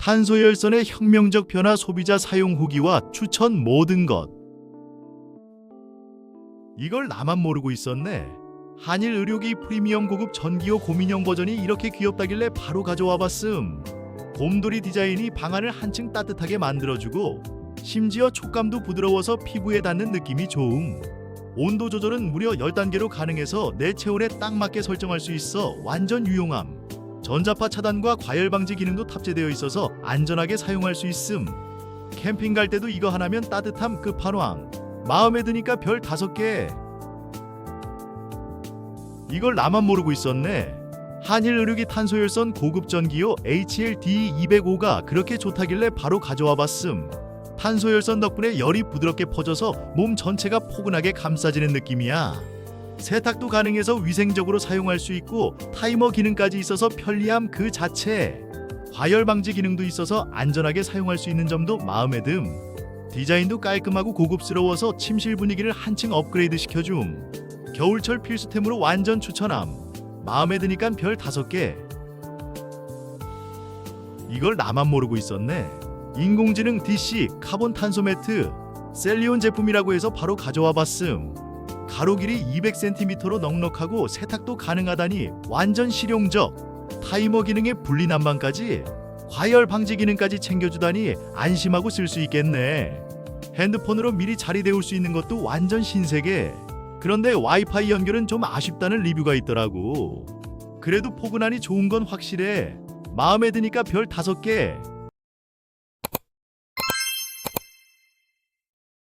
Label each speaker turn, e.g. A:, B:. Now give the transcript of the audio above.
A: 탄소열선의 혁명적 변화 소비자 사용 후기와 추천 모든 것. 이걸 나만 모르고 있었네. 한일 의료기 프리미엄 고급 전기요 고민형 버전이 이렇게 귀엽다길래 바로 가져와 봤음. 곰돌이 디자인이 방안을 한층 따뜻하게 만들어주고 심지어 촉감도 부드러워서 피부에 닿는 느낌이 좋음. 온도 조절은 무려 10단계로 가능해서 내 체온에 딱 맞게 설정할 수 있어 완전 유용함. 전자파 차단과 과열 방지 기능도 탑재되어 있어서 안전하게 사용할 수 있음. 캠핑 갈 때도 이거 하나면 따뜻함 끝판왕. 마음에 드니까 별 다섯 개. 이걸 나만 모르고 있었네. 한일 의료기 탄소열선 고급 전기요 HLD 205가 그렇게 좋다길래 바로 가져와 봤음. 탄소열선 덕분에 열이 부드럽게 퍼져서 몸 전체가 포근하게 감싸지는 느낌이야. 세탁도 가능해서 위생적으로 사용할 수 있고 타이머 기능까지 있어서 편리함 그 자체. 과열 방지 기능도 있어서 안전하게 사용할 수 있는 점도 마음에 듦. 디자인도 깔끔하고 고급스러워서 침실 분위기를 한층 업그레이드 시켜줌. 겨울철 필수템으로 완전 추천함. 마음에 드니까 별 다섯 개. 이걸 나만 모르고 있었네. 인공지능 DC 카본 탄소 매트 셀리온 제품이라고 해서 바로 가져와 봤음. 가로 길이 200cm로 넉넉하고 세탁도 가능하다니 완전 실용적. 타이머 기능에 분리 난방까지 과열 방지 기능까지 챙겨주다니 안심하고 쓸 수 있겠네. 핸드폰으로 미리 자리 데울 수 있는 것도 완전 신세계. 그런데 와이파이 연결은 좀 아쉽다는 리뷰가 있더라고. 그래도 포근하니 좋은 건 확실해. 마음에 드니까 별 다섯 개.